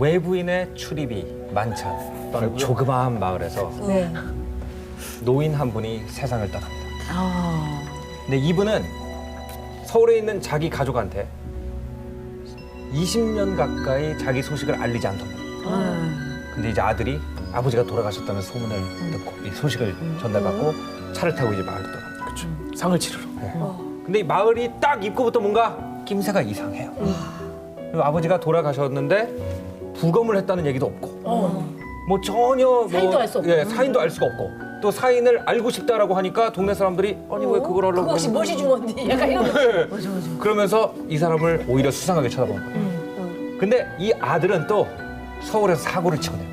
외부인의 출입이 많지 않던 조그마한 마을에서 네. 노인 한 분이 세상을 떠납니다. 아. 근데 이분은 서울에 있는 자기 가족한테 20년 가까이 자기 소식을 알리지 않던 분. 근데 이제 아들이 아버지가 돌아가셨다는 소문을 듣고 이 소식을 전달받고 차를 타고 이제 마을로 떠납니다. 그렇죠. 상을 치르러. 근데 이 마을이 딱 입구부터 뭔가 낌새가 이상해요. 그리고 아버지가 돌아가셨는데 부검을 했다는 얘기도 없고, 뭐 전혀 뭐, 사인도 알수 없고. 예, 사인도 알 수가 없고, 또 사인을 알고 싶다라고 하니까 동네 사람들이 아니 왜 그걸 하려고? 그거 혹시 그러는 무엇이 주머니? 약간 이런 거. 맞아 맞아. 그러면서 이 사람을 오히려 수상하게 쳐다보는 거예요. 근데 이 아들은 또 서울에서 사고를 치거든요.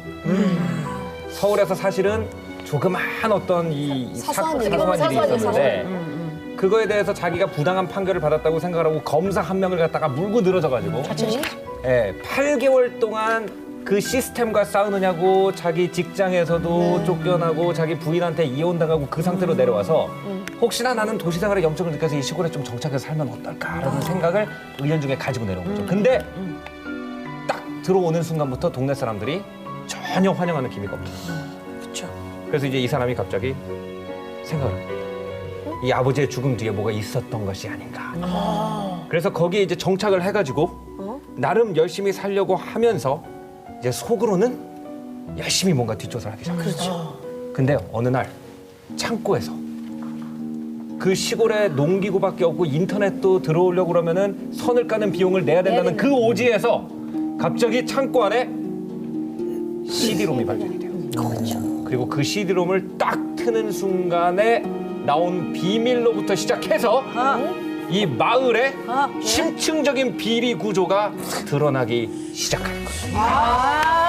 서울에서 사실은 조그마한 어떤 이 사- 사소한 일. 사소한 일이 사소한 일, 있었는데 그거에 대해서 자기가 부당한 판결을 받았다고 생각을 하고 검사 한 명을 갖다가 물고 늘어져가지고 예, 8개월 동안 그 시스템과 싸우느냐고 자기 직장에서도 쫓겨나고 자기 부인한테 이혼당하고 그 상태로 내려와서 혹시나 나는 도시생활에 염증을 느껴서 이 시골에 좀 정착해서 살면 어떨까라는 생각을 의연 중에 가지고 내려온 거죠. 근데 딱 들어오는 순간부터 동네 사람들이 전혀 환영하는 기미가 없어요. 그렇죠. 그래서 이제 이 사람이 갑자기 생각을 합니다. 이 아버지의 죽음 뒤에 뭐가 있었던 것이 아닌가. 그래서 거기에 이제 정착을 해가지고 나름 열심히 살려고 하면서 이제 속으로는 열심히 뭔가 뒷조사를 하기 시작해요. 그렇죠. 근데 어느 날 창고에서 그 시골에 농기구밖에 없고 인터넷도 들어오려고 그러면은 선을 까는 비용을 내야 된다는 그 오지에서 갑자기 창고 안에 CD롬이 발견이 돼요. 그리고 그 CD롬을 딱 트는 순간에 나온 비밀로부터 시작해서 이 마을의 심층적인 비리 구조가 드러나기 시작할 거예요.